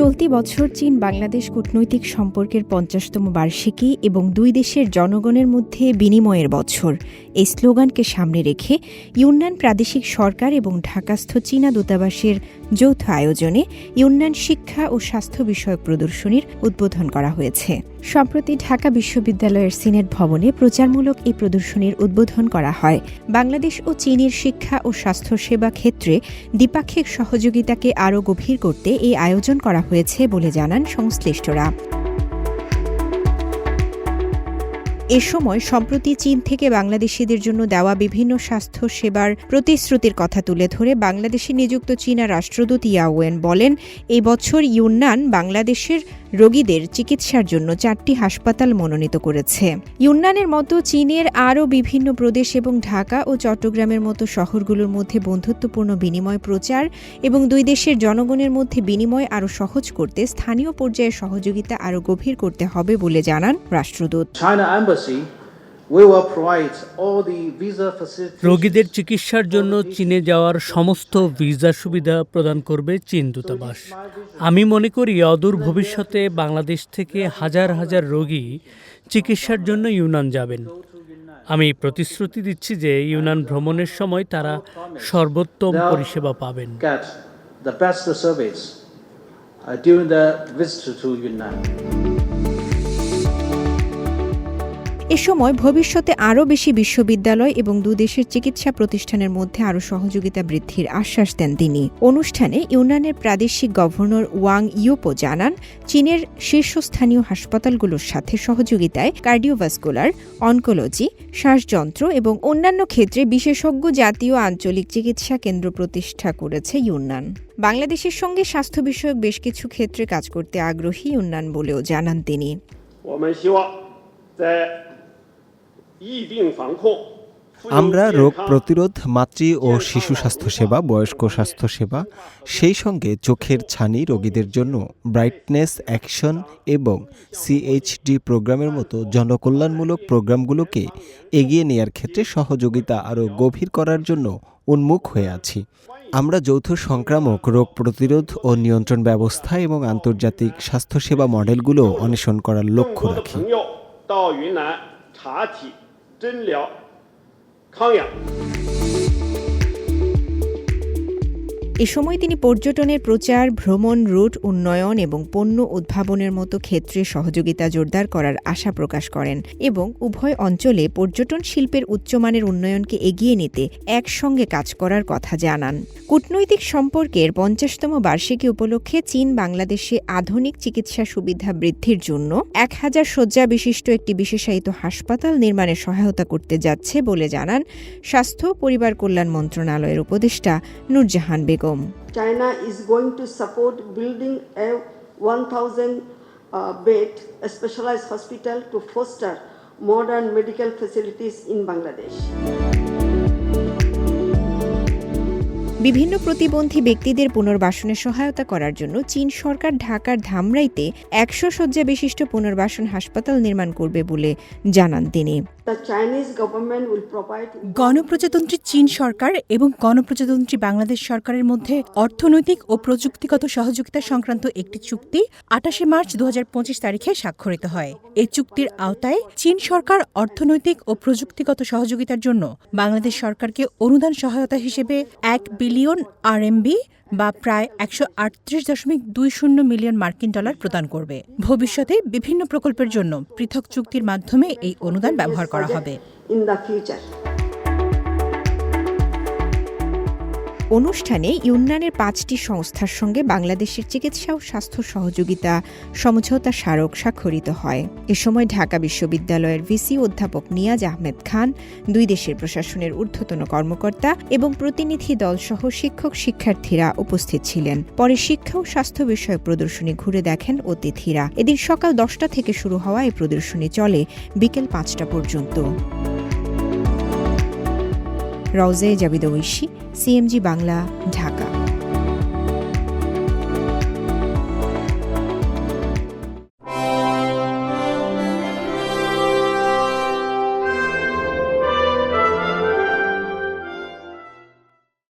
চলতি বছর চীন বাংলাদেশ কূটনৈতিক সম্পর্কের পঞ্চাশতম বার্ষিকী এবং দুই দেশের জনগণের মধ্যে বিনিময়ের বছর। এই স্লোগানকে সামনে রেখে ইউনান প্রাদেশিক সরকার এবং ঢাকাস্থ চীনা দূতাবাসের যৌথ আয়োজনে ইউনান শিক্ষা ও স্বাস্থ্য বিষয়ক প্রদর্শনীর উদ্বোধন করা হয়েছে। সম্প্রতি ঢাকা বিশ্ববিদ্যালয়ের সিনেট ভবনে প্রচারমূলক এই প্রদর্শনীর উদ্বোধন করা হয়। বাংলাদেশ ও চীনের শিক্ষা ও স্বাস্থ্যসেবা ক্ষেত্রে দ্বিপাক্ষিক সহযোগিতাকে আরও গভীর করতে এই আয়োজন করা হয়েছে বলে জানান সংশ্লিষ্টরা। এ সময় সম্প্রতি চীন থেকে বাংলাদেশিদের জন্য দেওয়া বিভিন্ন স্বাস্থ্য সেবার প্রতিশ্রুতির কথা তুলে ধরে বাংলাদেশে নিযুক্ত চীনা রাষ্ট্রদূত ইয়াওয়েন বলেন এই বছর ইউনান বাংলাদেশের রোগীদের চিকিৎসার জন্য চারটি হাসপাতাল মনোনীত করেছে। ইউনানের মতো চীনের আরও বিভিন্ন প্রদেশ এবং ঢাকা ও চট্টগ্রামের মতো শহরগুলোর মধ্যে বন্ধুত্বপূর্ণ বিনিময় প্রচার এবং দুই দেশের জনগণের মধ্যে বিনিময় আরও সহজ করতে স্থানীয় পর্যায়ে সহযোগিতা আরও গভীর করতে হবে বলে জানান রাষ্ট্রদূত। রোগীদের চিকিৎসার জন্য চীনে যাওয়ার সমস্ত ভিসা সুবিধা প্রদান করবে চীন দূতাবাস। আমি মনে করি অদূর ভবিষ্যতে বাংলাদেশ থেকে হাজার হাজার রোগী চিকিৎসার জন্য ইউনান যাবেন। আমি প্রতিশ্রুতি দিচ্ছি যে ইউনান ভ্রমণের সময় তারা সর্বোত্তম পরিষেবা পাবেন। the best service uh, during the visit to Yunnan. এ সময় ভবিষ্যতে আরও বেশি বিশ্ববিদ্যালয় এবং দুদেশের চিকিৎসা প্রতিষ্ঠানের মধ্যে আরও সহযোগিতা বৃদ্ধির আশ্বাস দেন তিনি। অনুষ্ঠানে ইউনানের প্রাদেশিক গভর্নর ওয়াং ইউপো জানান, চীনের শীর্ষস্থানীয় হাসপাতালগুলোর সাথে সহযোগিতায় কার্ডিওভাস্কুলার, অনকোলজি, শ্বাসযন্ত্র এবং অন্যান্য ক্ষেত্রে বিশেষজ্ঞ জাতীয় আঞ্চলিক চিকিৎসা কেন্দ্র প্রতিষ্ঠা করেছে ইউনান। বাংলাদেশের সঙ্গে স্বাস্থ্য বিষয়ক বেশ কিছু ক্ষেত্রে কাজ করতে আগ্রহী ইউনান বলেও জানান তিনি। আমরা রোগ প্রতিরোধ, মাতৃ ও শিশু স্বাস্থ্যসেবা বয়স্ক স্বাস্থ্যসেবা সেই সঙ্গে চোখের ছানি রোগীদের জন্য ব্রাইটনেস অ্যাকশন এবং সিএইচডি প্রোগ্রামের মতো জনকল্যাণমূলক প্রোগ্রামগুলোকে এগিয়ে নেওয়ার ক্ষেত্রে সহযোগিতা আরও গভীর করার জন্য উন্মুখ হয়ে আছি। আমরা যৌথ সংক্রামক রোগ প্রতিরোধ ও নিয়ন্ত্রণ ব্যবস্থা এবং আন্তর্জাতিক স্বাস্থ্যসেবা মডেলগুলো অন্বেষণ করার লক্ষ্য রাখি। 真疗康养。এ সময় তিনি পর্যটনের প্রচার, ভ্রমণ, রুট উন্নয়ন এবং পণ্য উদ্ভাবনের মতো ক্ষেত্রে সহযোগিতা জোরদার করার আশা প্রকাশ করেন এবং উভয় অঞ্চলে পর্যটন শিল্পের উচ্চমানের উন্নয়নকে এগিয়ে নিতে একসঙ্গে কাজ করার কথা জানান। কূটনৈতিক সম্পর্কের পঞ্চাশতম বার্ষিকী উপলক্ষে চীন বাংলাদেশে আধুনিক চিকিৎসা সুবিধা বৃদ্ধির জন্য এক হাজার শয্যা বিশিষ্ট একটি বিশেষায়িত হাসপাতাল নির্মাণে সহায়তা করতে যাচ্ছে বলে জানান স্বাস্থ্য পরিবার কল্যাণ মন্ত্রণালয়ের উপদেষ্টা Nurjahan Begum. China is going to support building a 1,000 uh, bed specialized hospital to foster modern medical facilities in Bangladesh. বিভিন্ন প্রতিবন্ধী ব্যক্তিদের পুনর্বাসনে সহায়তা করার জন্য চীন সরকার ঢাকার ধামরাইতে একশো শয্যা বিশিষ্ট পুনর্বাসন হাসপাতাল নির্মাণ করবে বলে জানান তিনি গণপ্রজাতন্ত্রী চীন সরকার এবং গণপ্রজাতন্ত্রী বাংলাদেশ সরকারের মধ্যে অর্থনৈতিক ও প্রযুক্তিগত সহযোগিতা সংক্রান্ত একটি চুক্তি আটাশে মার্চ দু হাজার পঁচিশ তারিখে স্বাক্ষরিত হয়। এই চুক্তির আওতায় চীন সরকার অর্থনৈতিক ও প্রযুক্তিগত সহযোগিতার জন্য বাংলাদেশ সরকারকে অনুদান সহায়তা হিসেবে এক বিলিয়ন আরএমবি বা প্রায় একশো আটত্রিশ দশমিক দুই শূন্য মিলিয়ন মার্কিন ডলার প্রদান করবে। ভবিষ্যতে বিভিন্ন প্রকল্পের জন্য পৃথক চুক্তির মাধ্যমে এই অনুদান ব্যবহার করা হবে। অনুষ্ঠানে ইউনানের পাঁচটি সংস্থার সঙ্গে বাংলাদেশের চিকিৎসা ও স্বাস্থ্য সহযোগিতা সমঝোতা স্মারক স্বাক্ষরিত হয়। এ সময় ঢাকা বিশ্ববিদ্যালয়ের ভিসি অধ্যাপক নিয়াজ আহমেদ খান, দুই দেশের প্রশাসনের ঊর্ধ্বতন কর্মকর্তা এবং প্রতিনিধি দলসহ শিক্ষক শিক্ষার্থীরা উপস্থিত ছিলেন। পরে শিক্ষা ও স্বাস্থ্য বিষয়ক প্রদর্শনী ঘুরে দেখেন অতিথিরা। এদিন সকাল দশটা থেকে শুরু হওয়া এই প্রদর্শনী চলে বিকেল পাঁচটা পর্যন্ত। রওজে জাবিদ ঐশী সিএমজি বাংলা ঢাকা।